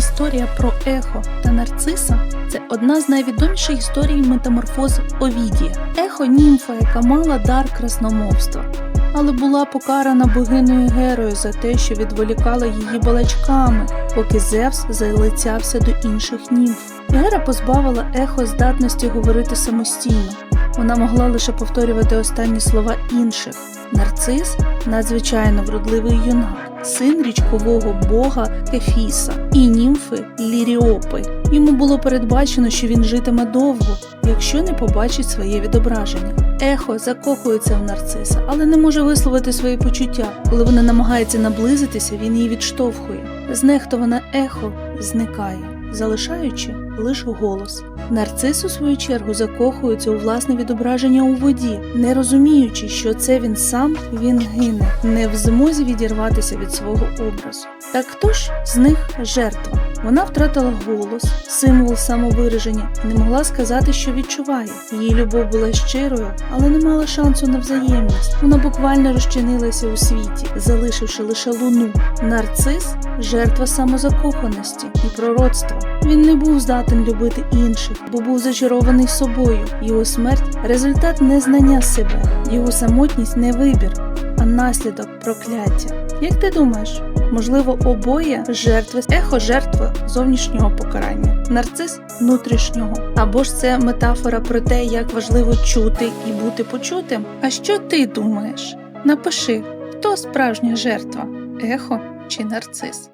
Історія про ехо та нарциса це одна з найвідоміших історій метаморфоз Овідія. Ехо німфа, яка мала дар красномовства, але була покарана богинею Герою за те, що відволікала її балачками, поки Зевс залицявся до інших німф. Гера позбавила ехо здатності говорити самостійно. Вона могла лише повторювати останні слова інших. Нарцис надзвичайно вродливий юнак, син річкового бога Кефіса і німфи Ліріопи. Йому було передбачено, що він житиме довго, якщо не побачить своє відображення. Ехо закохується в нарциса, але не може висловити свої почуття. Коли вона намагається наблизитися, він її відштовхує. Знехтоване ехо зникає, залишаючи лише голос. Нарцис, у свою чергу, закохується у власне відображення у воді, не розуміючи, що це він сам він гине, не в змозі відірватися від свого образу. Так хто ж з них жертва? Вона втратила голос, символ самовираження, не могла сказати, що відчуває. Її любов була щирою, але не мала шансу на взаємність. Вона буквально розчинилася у світі, залишивши лише луну. Нарцис жертва самозакоханості і пророцтва. Він не був здатен любити інших, бо був зачарований собою. Його смерть результат незнання себе, його самотність не вибір, а наслідок прокляття. Як ти думаєш, можливо, обоє жертви ехо жертви зовнішнього покарання, нарцис внутрішнього, або ж це метафора про те, як важливо чути і бути почутим? А що ти думаєш? Напиши, хто справжня жертва ехо чи нарцис?